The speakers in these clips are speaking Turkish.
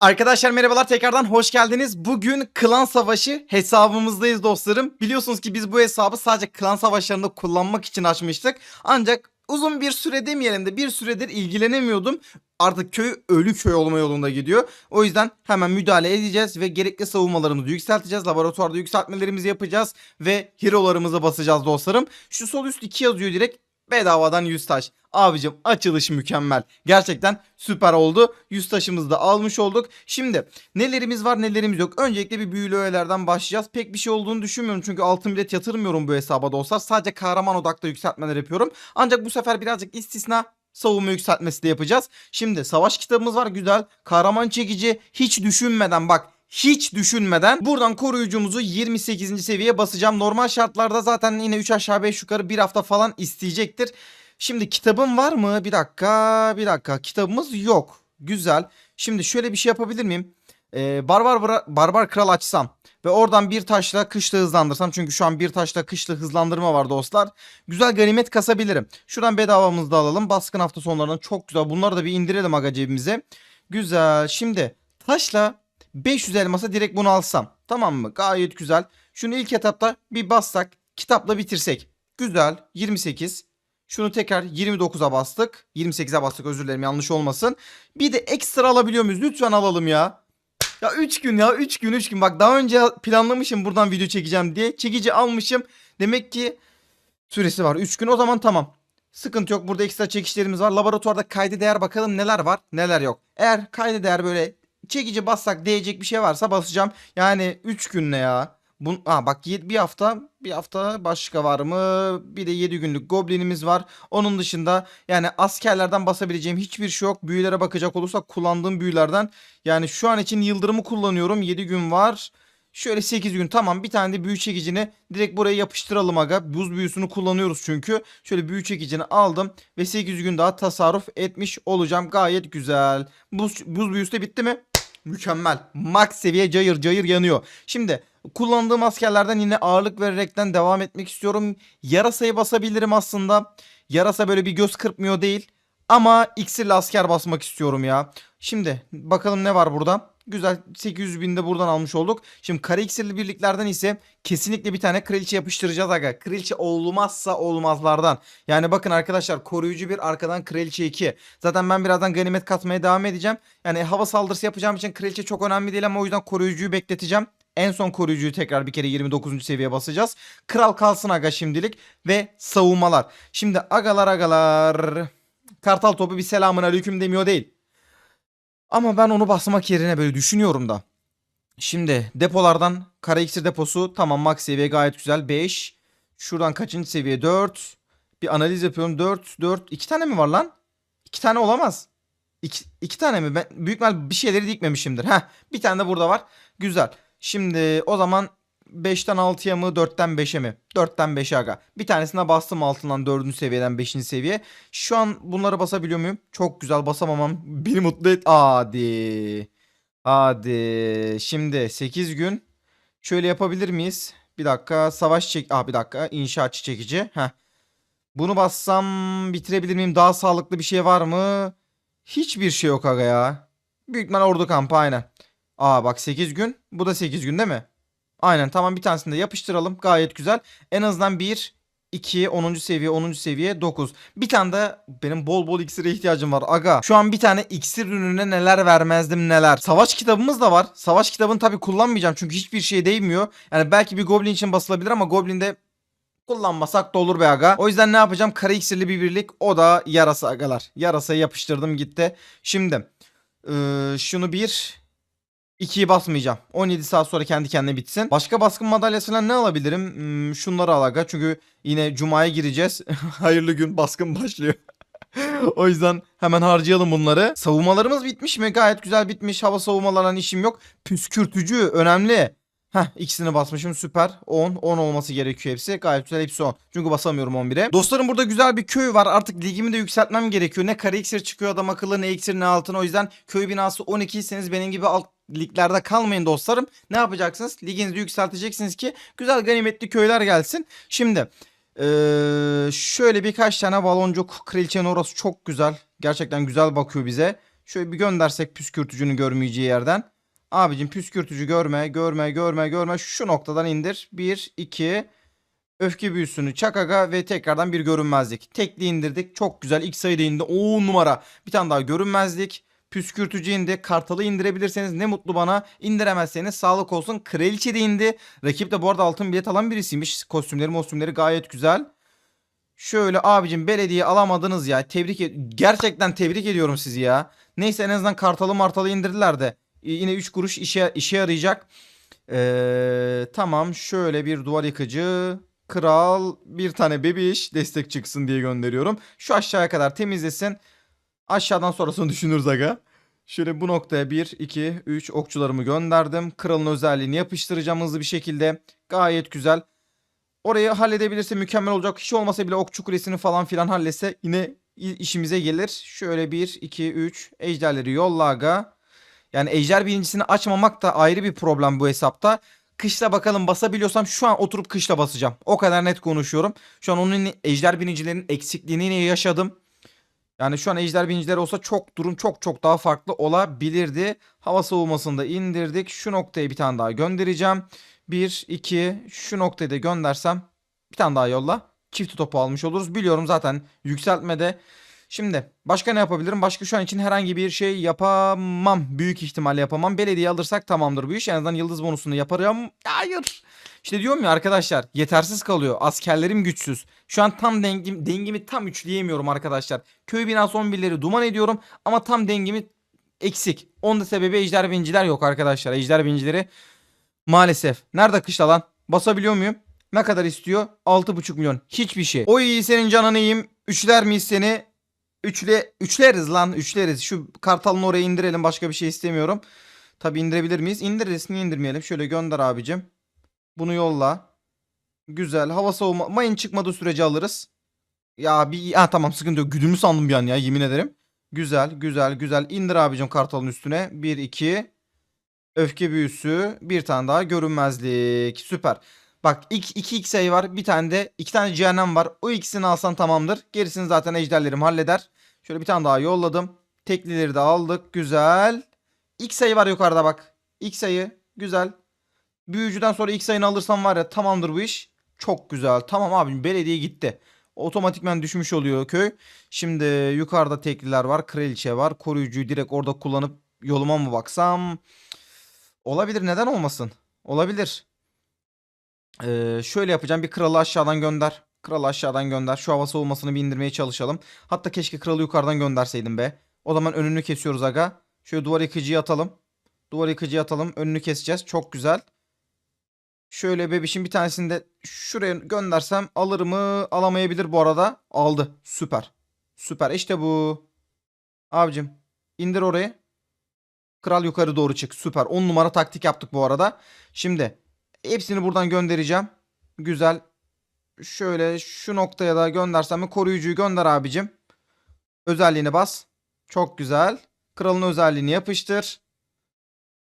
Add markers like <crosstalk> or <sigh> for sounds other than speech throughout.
Arkadaşlar merhabalar tekrardan hoş geldiniz. Bugün klan savaşı hesabımızdayız dostlarım. Biliyorsunuz ki biz bu hesabı sadece klan savaşlarında kullanmak için açmıştık. Ancak uzun bir süre demeyelim de bir süredir ilgilenemiyordum. Artık köy ölü köy olma yolunda gidiyor. O yüzden hemen müdahale edeceğiz ve gerekli savunmalarımızı yükselteceğiz. Laboratuvarda yükseltmelerimizi yapacağız ve hero'larımıza basacağız dostlarım. Şu sol üst 2 yazıyor direkt. Bedavadan 100 taş. Abicim açılış mükemmel. Gerçekten süper oldu. 100 taşımızı da almış olduk. Şimdi nelerimiz var nelerimiz yok. Öncelikle bir büyülü öğelerden başlayacağız. Pek bir şey olduğunu düşünmüyorum. Çünkü altın bilet yatırmıyorum bu hesaba dostlar. Sadece kahraman odaklı yükseltmeler yapıyorum. Ancak bu sefer birazcık istisna savunma yükseltmesi de yapacağız. Şimdi savaş kitabımız var güzel. Kahraman çekici hiç düşünmeden bak hiç düşünmeden buradan koruyucumuzu 28. seviyeye basacağım. Normal şartlarda zaten yine 3 aşağı 5 yukarı bir hafta falan isteyecektir. Şimdi kitabım var mı? Bir dakika bir dakika kitabımız yok. Güzel. Şimdi şöyle bir şey yapabilir miyim? Ee, barbar, barbar kral açsam ve oradan bir taşla kışla hızlandırsam çünkü şu an bir taşla kışla hızlandırma var dostlar. Güzel ganimet kasabilirim. Şuradan bedavamızı da alalım. Baskın hafta sonlarında çok güzel. Bunları da bir indirelim aga cebimize. Güzel. Şimdi taşla 500 elmasa direkt bunu alsam. Tamam mı? Gayet güzel. Şunu ilk etapta bir bassak. Kitapla bitirsek. Güzel. 28. Şunu tekrar 29'a bastık. 28'e bastık özür dilerim yanlış olmasın. Bir de ekstra alabiliyor muyuz? Lütfen alalım ya. Ya 3 gün ya 3 gün 3 gün. Bak daha önce planlamışım buradan video çekeceğim diye. Çekici almışım. Demek ki süresi var 3 gün o zaman tamam. Sıkıntı yok. Burada ekstra çekişlerimiz var. Laboratuvarda kaydı değer bakalım neler var neler yok. Eğer kaydı değer böyle çekici bassak değecek bir şey varsa basacağım. Yani 3 gün ne ya? Bun, ha bak bir hafta bir hafta başka var mı? Bir de 7 günlük goblinimiz var. Onun dışında yani askerlerden basabileceğim hiçbir şey yok. Büyülere bakacak olursak kullandığım büyülerden yani şu an için yıldırımı kullanıyorum. 7 gün var. Şöyle 8 gün tamam bir tane de büyü çekicini direkt buraya yapıştıralım aga. Buz büyüsünü kullanıyoruz çünkü. Şöyle büyü çekicini aldım ve 8 gün daha tasarruf etmiş olacağım. Gayet güzel. Buz, buz büyüsü de bitti mi? Mükemmel. Max seviye cayır cayır yanıyor. Şimdi kullandığım askerlerden yine ağırlık vererekten devam etmek istiyorum. Yarasayı basabilirim aslında. Yarasa böyle bir göz kırpmıyor değil. Ama iksirli asker basmak istiyorum ya. Şimdi bakalım ne var burada. Güzel 800 bin de buradan almış olduk. Şimdi kara iksirli birliklerden ise kesinlikle bir tane kraliçe yapıştıracağız aga. Kraliçe olmazsa olmazlardan. Yani bakın arkadaşlar koruyucu bir arkadan kraliçe 2. Zaten ben birazdan ganimet katmaya devam edeceğim. Yani hava saldırısı yapacağım için kraliçe çok önemli değil ama o yüzden koruyucuyu bekleteceğim. En son koruyucuyu tekrar bir kere 29. seviyeye basacağız. Kral kalsın aga şimdilik ve savunmalar. Şimdi agalar agalar. Kartal topu bir selamun aleyküm demiyor değil. Ama ben onu basmak yerine böyle düşünüyorum da. Şimdi depolardan kara iksir deposu tamam max seviye gayet güzel 5. Şuradan kaçıncı seviye 4. Bir analiz yapıyorum 4 4 2 tane mi var lan? 2 tane olamaz. 2, 2 tane mi? Ben büyük ihtimal bir şeyleri dikmemişimdir. Heh bir tane de burada var. Güzel. Şimdi o zaman 5'ten 6'ya mı 4'ten 5'e mi? 4'ten 5'e aga. Bir tanesine bastım altından 4. seviyeden 5. seviye. Şu an bunları basabiliyor muyum? Çok güzel basamamam. Beni mutlu et. Hadi. Hadi. Şimdi 8 gün. Şöyle yapabilir miyiz? Bir dakika savaş çek... Aa bir dakika inşaatçı çekici. Heh. Bunu bassam bitirebilir miyim? Daha sağlıklı bir şey var mı? Hiçbir şey yok aga ya. Büyük ordu kampı aynen. Aa bak 8 gün. Bu da 8 gün değil mi? Aynen tamam bir tanesini de yapıştıralım. Gayet güzel. En azından 1, 2, 10. seviye, 10. seviye, 9. Bir tane de benim bol bol iksire ihtiyacım var. Aga şu an bir tane iksir ürününe neler vermezdim neler. Savaş kitabımız da var. Savaş kitabını tabii kullanmayacağım çünkü hiçbir şeye değmiyor. Yani belki bir goblin için basılabilir ama goblinde kullanmasak da olur be aga. O yüzden ne yapacağım? Kara iksirli bir birlik. O da yarasa agalar. Yarasayı yapıştırdım gitti. Şimdi eee, şunu bir 2'yi basmayacağım. 17 saat sonra kendi kendine bitsin. Başka baskın madalyasıyla ne alabilirim? Hmm, şunları al. Çünkü yine cumaya gireceğiz. <laughs> Hayırlı gün baskın başlıyor. <laughs> o yüzden hemen harcayalım bunları. Savunmalarımız bitmiş mi? Gayet güzel bitmiş. Hava savunmalarından işim yok. Püskürtücü önemli. Heh ikisini basmışım süper. 10. 10 olması gerekiyor hepsi. Gayet güzel hepsi 10. Çünkü basamıyorum 11'e. Dostlarım burada güzel bir köy var. Artık ligimi de yükseltmem gerekiyor. Ne kare iksir çıkıyor adam akıllı ne iksir ne altın. O yüzden köy binası 12 iseniz benim gibi alt liglerde kalmayın dostlarım. Ne yapacaksınız? Liginizi yükselteceksiniz ki güzel ganimetli köyler gelsin. Şimdi eee, şöyle birkaç tane baloncuk. Kraliçenin orası çok güzel. Gerçekten güzel bakıyor bize. Şöyle bir göndersek püskürtücünü görmeyeceği yerden. Abicim püskürtücü görme, görme, görme, görme. Şu noktadan indir. 1, 2. Öfke büyüsünü çakaga ve tekrardan bir görünmezlik. Tekli indirdik. Çok güzel. İlk sayıda indi. 10 numara. Bir tane daha görünmezlik. Püskürtücü indi. Kartalı indirebilirseniz ne mutlu bana. İndiremezseniz sağlık olsun. Kraliçe de indi. Rakip de bu arada altın bilet alan birisiymiş. Kostümleri mostümleri gayet güzel. Şöyle abicim belediye alamadınız ya. Tebrik ed- Gerçekten tebrik ediyorum sizi ya. Neyse en azından kartalı martalı indirdiler de. Yine 3 kuruş işe, işe yarayacak. Ee, tamam şöyle bir duvar yıkıcı. Kral bir tane bebiş destek çıksın diye gönderiyorum. Şu aşağıya kadar temizlesin. Aşağıdan sonrasını düşünürüz aga. Şöyle bu noktaya 1, 2, 3 okçularımı gönderdim. Kralın özelliğini yapıştıracağım hızlı bir şekilde. Gayet güzel. Orayı halledebilirse mükemmel olacak. Hiç olmasa bile okçu kulesini falan filan halletse yine işimize gelir. Şöyle 1, 2, 3 ejderleri yolla aga. Yani ejder birincisini açmamak da ayrı bir problem bu hesapta. Kışla bakalım basabiliyorsam şu an oturup kışla basacağım. O kadar net konuşuyorum. Şu an onun ejder binicilerinin eksikliğini yaşadım. Yani şu an ejder binicileri olsa çok durum çok çok daha farklı olabilirdi. Hava savunmasını da indirdik. Şu noktaya bir tane daha göndereceğim. 1, 2 şu noktayı da göndersem bir tane daha yolla. Çift topu almış oluruz. Biliyorum zaten yükseltmede. Şimdi başka ne yapabilirim? Başka şu an için herhangi bir şey yapamam. Büyük ihtimalle yapamam. Belediye alırsak tamamdır bu iş. En azından yıldız bonusunu yaparım. Hayır. İşte diyorum ya arkadaşlar yetersiz kalıyor. Askerlerim güçsüz. Şu an tam dengim, dengimi tam üçleyemiyorum arkadaşlar. Köy binası 11'leri duman ediyorum ama tam dengimi eksik. Onun da sebebi ejder binciler yok arkadaşlar. Ejder bincileri maalesef. Nerede kışla lan? Basabiliyor muyum? Ne kadar istiyor? 6,5 milyon. Hiçbir şey. O iyi senin canını yiyeyim. Üçler miyiz seni? Üçle, üçleriz lan üçleriz. Şu kartalın oraya indirelim. Başka bir şey istemiyorum. Tabi indirebilir miyiz? İndiririz. Niye indirmeyelim? Şöyle gönder abicim. Bunu yolla. Güzel. Hava soğuma. Mayın çıkmadığı sürece alırız. Ya bir... Ha tamam sıkıntı yok. Güdümlü sandım bir an ya yemin ederim. Güzel güzel güzel. İndir abicim kartalın üstüne. 1 2 Öfke büyüsü. Bir tane daha görünmezlik. Süper. Bak iki, iki X sayı var. Bir tane de iki tane cehennem var. O ikisini alsan tamamdır. Gerisini zaten ejderlerim halleder. Şöyle bir tane daha yolladım. Teklileri de aldık. Güzel. X sayı var yukarıda bak. X sayı. Güzel. Büyücüden sonra X sayını alırsam var ya tamamdır bu iş. Çok güzel. Tamam abim belediye gitti. Otomatikmen düşmüş oluyor köy. Şimdi yukarıda tekliler var. Kraliçe var. Koruyucuyu direkt orada kullanıp yoluma mı baksam? Olabilir neden olmasın? Olabilir. Ee, şöyle yapacağım. Bir kralı aşağıdan gönder. Kralı aşağıdan gönder. Şu hava soğumasını bir indirmeye çalışalım. Hatta keşke kralı yukarıdan gönderseydim be. O zaman önünü kesiyoruz aga. Şöyle duvar yıkıcıyı atalım. Duvar yıkıcıyı atalım. Önünü keseceğiz. Çok güzel. Şöyle bebişin bir tanesini de şuraya göndersem alır mı? Alamayabilir bu arada. Aldı. Süper. Süper. İşte bu. Abicim indir orayı. Kral yukarı doğru çık. Süper. 10 numara taktik yaptık bu arada. Şimdi hepsini buradan göndereceğim. Güzel. Şöyle şu noktaya da göndersem mi? Koruyucuyu gönder abicim. Özelliğini bas. Çok güzel. Kralın özelliğini yapıştır.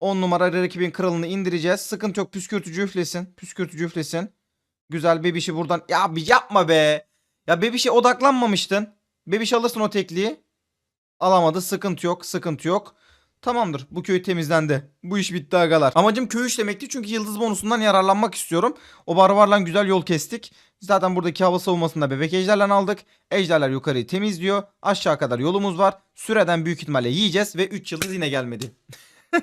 10 numara rakibin kralını indireceğiz. Sıkıntı yok. Püskürtücü üflesin. Püskürtücü üflesin. Güzel bebişi buradan. Ya bir yapma be. Ya bebişe odaklanmamıştın. Bebiş alırsın o tekliği. Alamadı. Sıkıntı yok. Sıkıntı yok. Tamamdır. Bu köy temizlendi. Bu iş bitti agalar. Amacım köy işlemekti çünkü yıldız bonusundan yararlanmak istiyorum. O barbarla güzel yol kestik. Zaten buradaki hava savunmasında bebek ejderlerini aldık. Ejderler yukarıyı temizliyor. Aşağı kadar yolumuz var. Süreden büyük ihtimalle yiyeceğiz ve 3 yıldız yine gelmedi. <laughs>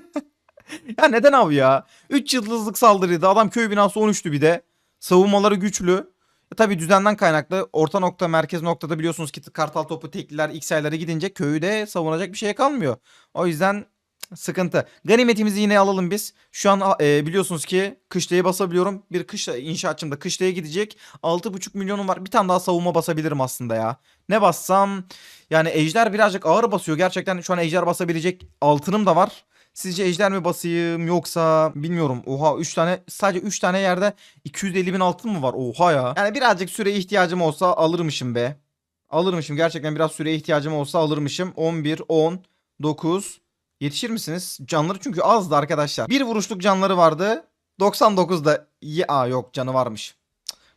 ya neden abi ya? 3 yıldızlık saldırıydı. Adam köy binası 13'tü bir de. Savunmaları güçlü. E tabii düzenden kaynaklı. Orta nokta, merkez noktada biliyorsunuz ki kartal topu tekliler, X ayları gidince köyü de savunacak bir şey kalmıyor. O yüzden sıkıntı. Ganimetimizi yine alalım biz. Şu an e, biliyorsunuz ki kışlaya basabiliyorum. Bir kışla inşaatçım da kışlaya gidecek. 6,5 milyonum var. Bir tane daha savunma basabilirim aslında ya. Ne bassam? Yani ejder birazcık ağır basıyor. Gerçekten şu an ejder basabilecek altınım da var. Sizce ejder mi basayım yoksa bilmiyorum. Oha 3 tane sadece 3 tane yerde 250 bin altın mı var? Oha ya. Yani birazcık süreye ihtiyacım olsa alırmışım be. Alırmışım. Gerçekten biraz süreye ihtiyacım olsa alırmışım. 11, 10, 9. Yetişir misiniz? Canları çünkü azdı arkadaşlar. Bir vuruşluk canları vardı. 99'da ya yok canı varmış.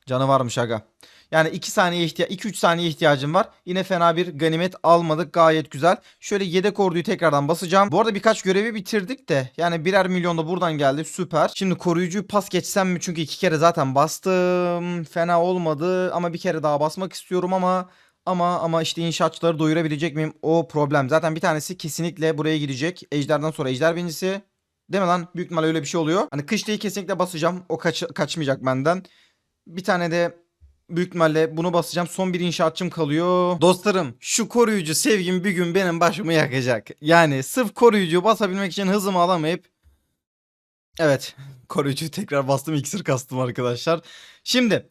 Canı varmış aga. Yani 2 saniye ihtiya 2-3 saniye ihtiyacım var. Yine fena bir ganimet almadık. Gayet güzel. Şöyle yedek orduyu tekrardan basacağım. Bu arada birkaç görevi bitirdik de. Yani birer milyon da buradan geldi. Süper. Şimdi koruyucuyu pas geçsem mi? Çünkü iki kere zaten bastım. Fena olmadı ama bir kere daha basmak istiyorum ama ama ama işte inşaatçıları doyurabilecek miyim? O problem. Zaten bir tanesi kesinlikle buraya gidecek. Ejderden sonra ejder binicisi. Değil mi lan? Büyük ihtimalle öyle bir şey oluyor. Hani kışlayı kesinlikle basacağım. O kaç kaçmayacak benden. Bir tane de büyük ihtimalle bunu basacağım. Son bir inşaatçım kalıyor. Dostlarım şu koruyucu sevgim bir gün benim başımı yakacak. Yani sırf koruyucu basabilmek için hızımı alamayıp Evet. <laughs> Koruyucuyu tekrar bastım. iksir kastım arkadaşlar. Şimdi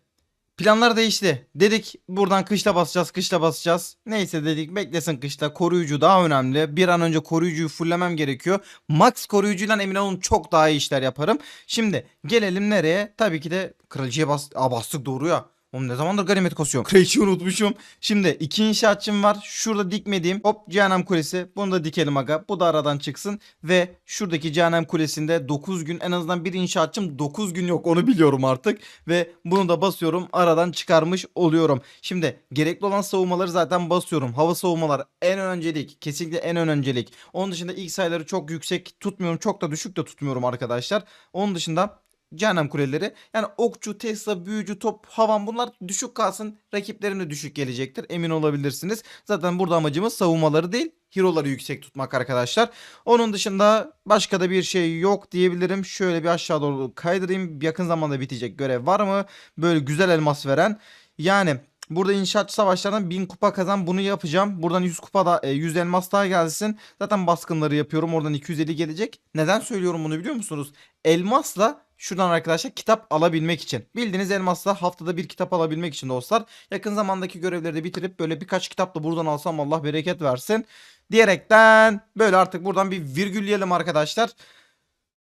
planlar değişti. Dedik buradan kışla basacağız, kışla basacağız. Neyse dedik beklesin kışla. Koruyucu daha önemli. Bir an önce koruyucuyu fullemem gerekiyor. Max koruyucuyla emin olun çok daha iyi işler yaparım. Şimdi gelelim nereye? Tabii ki de kraliçeye bas Aa, bastık doğru ya. Oğlum ne zamandır ganimet kasıyorum. Kraliçeyi unutmuşum. Şimdi iki inşaatçım var. Şurada dikmediğim hop cehennem kulesi. Bunu da dikelim aga. Bu da aradan çıksın. Ve şuradaki cehennem kulesinde 9 gün en azından bir inşaatçım 9 gün yok onu biliyorum artık. Ve bunu da basıyorum aradan çıkarmış oluyorum. Şimdi gerekli olan savunmaları zaten basıyorum. Hava savunmalar en öncelik. Kesinlikle en öncelik. Onun dışında ilk sayıları çok yüksek tutmuyorum. Çok da düşük de tutmuyorum arkadaşlar. Onun dışında Cehennem kuleleri. Yani okçu, Tesla, büyücü, top, havan bunlar düşük kalsın. Rakiplerim de düşük gelecektir. Emin olabilirsiniz. Zaten burada amacımız savunmaları değil. Hero'ları yüksek tutmak arkadaşlar. Onun dışında başka da bir şey yok diyebilirim. Şöyle bir aşağı doğru kaydırayım. Yakın zamanda bitecek görev var mı? Böyle güzel elmas veren. Yani Burada inşaatçı savaşlarından 1000 kupa kazan bunu yapacağım. Buradan 100 kupa da e, 100 elmas daha gelsin. Zaten baskınları yapıyorum. Oradan 250 gelecek. Neden söylüyorum bunu biliyor musunuz? Elmasla şuradan arkadaşlar kitap alabilmek için. Bildiğiniz elmasla haftada bir kitap alabilmek için dostlar. Yakın zamandaki görevleri de bitirip böyle birkaç kitap da buradan alsam Allah bereket versin. Diyerekten böyle artık buradan bir virgülleyelim arkadaşlar.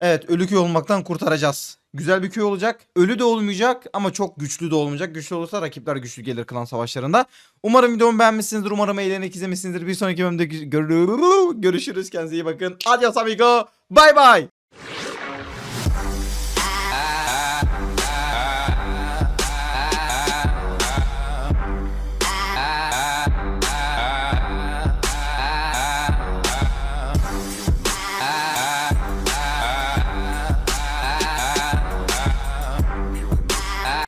Evet ölü köy olmaktan kurtaracağız. Güzel bir köy olacak. Ölü de olmayacak ama çok güçlü de olmayacak. Güçlü olursa rakipler güçlü gelir klan savaşlarında. Umarım videomu beğenmişsinizdir. Umarım eğlenerek izlemişsinizdir. Bir sonraki bölümde gö- görüşürüz. Kendinize iyi bakın. Adios amigo. Bye bye.